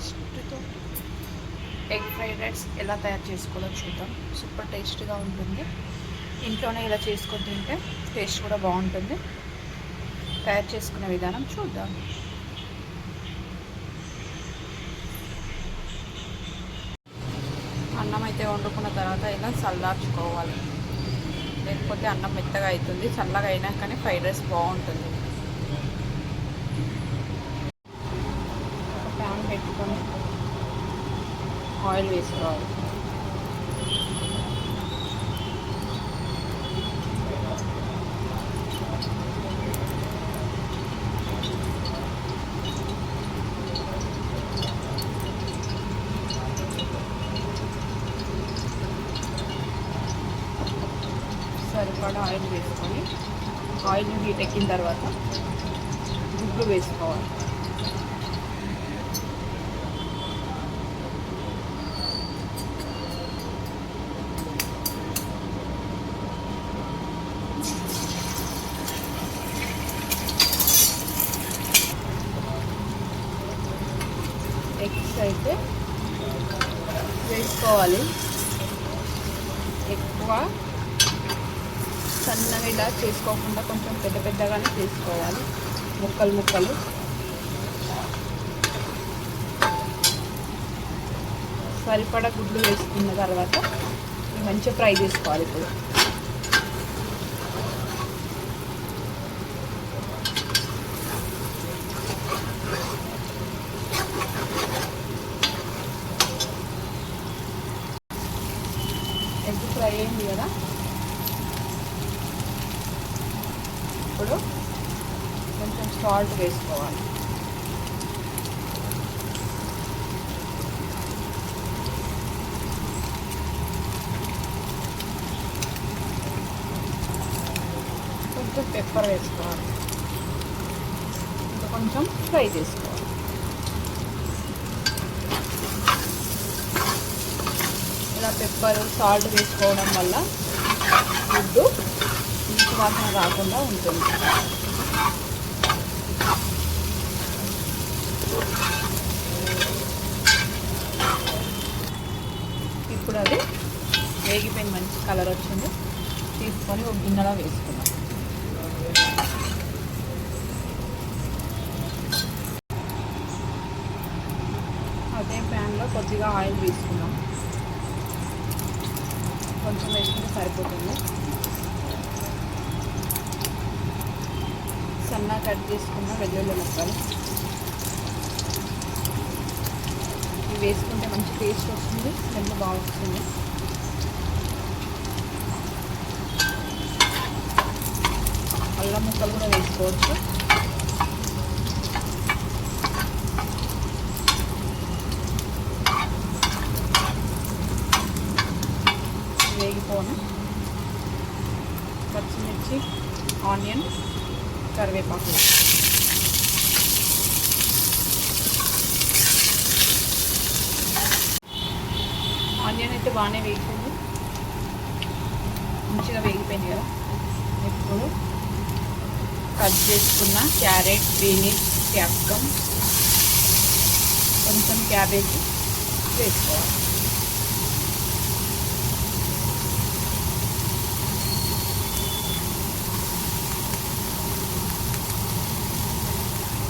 టేస్ట్తో egg fried rice ఎలా తయారు చేసుకోవాలో చూద్దాం. సూపర్ టేస్ట్గా ఉంటుంది. ఇంట్లోనే ఇలా చేసుకొని తింటే టేస్ట్ కూడా బాగుంటుంది. తయారు చేసుకునే విధానం చూద్దాం. అన్నం అయితే వండుకున్న తర్వాత ఇలా చల్లార్చుకోవాలి లేకపోతే అన్నం మెత్తగా అవుతుంది చల్లగా అయినాకనే ఫ్రైడ్ రైస్ బాగుంటుంది ఒక ప్యాన్ పెట్టుకొని ఆయిల్ వేసుకోవాలి. సరిపడా ఆయిల్ వేసుకొని ఆయిల్ హీట్ ఎక్కిన తర్వాత గుడ్లు వేసుకోవాలి. అయితే వేసుకోవాలి. ఎక్కువ సన్నగా ఇలా చేసుకోకుండా కొంచెం పెద్ద పెద్దగానే చేసుకోవాలి. ముక్కలు ముక్కలు. సరిపడా గుడ్లు వేసుకున్న తర్వాత మంచిగా ఫ్రై చేసుకోవాలి ఇప్పుడు. ఎగ్ ఫ్రై అయింది కదా. ఇప్పుడు కొంచెం సాల్ట్ వేసుకోవాలి. కొంచెం పెప్పర్ వేసుకోవాలి. ఇంకా కొంచెం ఫ్రై చేసుకోవాలి. ఇలా పెప్పర్ సాల్ట్ వేసుకోవడం వల్ల ఫుడ్ నీటి వాసన రాకుండా ఉంటుంది. ఇప్పుడు అది వేగిపోయిన మంచి కలర్ వచ్చింది. తీసుకొని ఒక గిన్నెలో వేసుకున్నాం అదే ప్యాన్లో కొద్దిగా ఆయిల్ వేసుకున్నాం కొంచెం వేసుకుంటే సరిపోతుంది. సన్న కట్ చేసుకున్న వెల్లుల్లి ముక్కలు. ఇవి వేసుకుంటే మంచి టేస్ట్ వస్తుంది స్మెల్ బాగా వస్తుంది అల్లం ముక్కలు కూడా వేసుకోవచ్చు. స్పూన్ పచ్చిమిర్చి ఆనియన్ కరివేపాకు. ఆనియన్ అయితే బాగానే వేగిపోయింది మంచిగా వేగిపోయింది కదా. ఇప్పుడు కట్ చేసుకున్న క్యారెట్ బీనీస్ క్యాప్సికమ్ కొంచెం క్యాబేజీ వేసుకోవాలి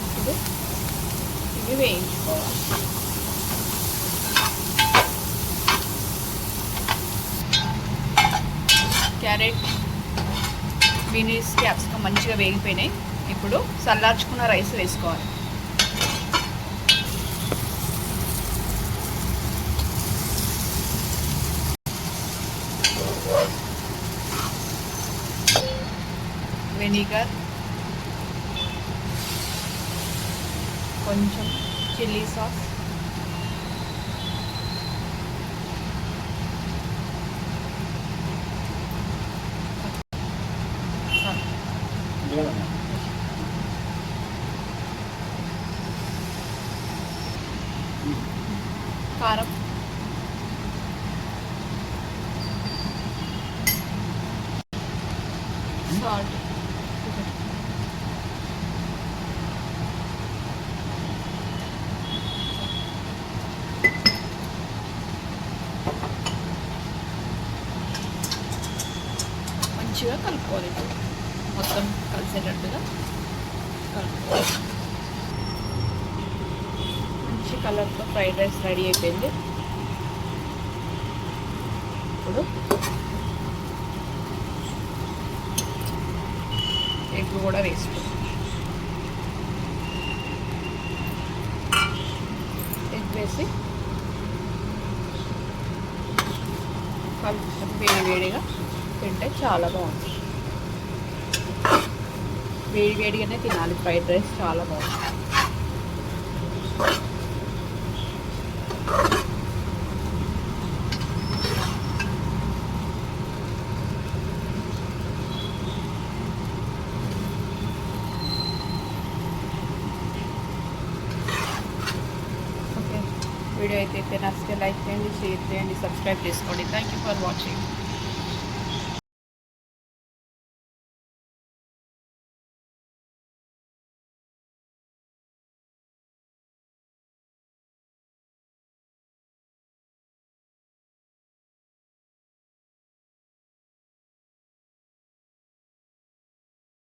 ఇప్పుడు ఇవి వేయించుకోవాలి క్యారెట్ బీనీస్ క్యాప్సికమ్ మంచిగా వేగిపోయినాయి. ఇప్పుడు చల్లార్చుకున్న రైస్ వేసుకోవాలి. వెనిగర్. కొంచెం చిల్లీ సాస్ కారం. సాల్ట్ మంచిగా కలుపుకోవాలి మొత్తం కలిసేటట్టుగా కలుపుకోవాలి. మంచి కలర్తో ఫ్రైడ్ రైస్ రెడీ అయిపోయింది. ఇప్పుడు ఎగ్ కూడా వేసుకుంటాం ఎగ్ వేసి కలుపుకొని వేడి వేడిగా తింటే చాలా బాగుంటుంది వేడి వేడిగానే తినాలి. ఫ్రైడ్ రైస్ చాలా బాగుంటుంది ఓకే. వీడియో అయితే నచ్చితే లైక్ చేయండి షేర్ చేయండి సబ్స్క్రైబ్ చేసుకోండి. Thank you for watching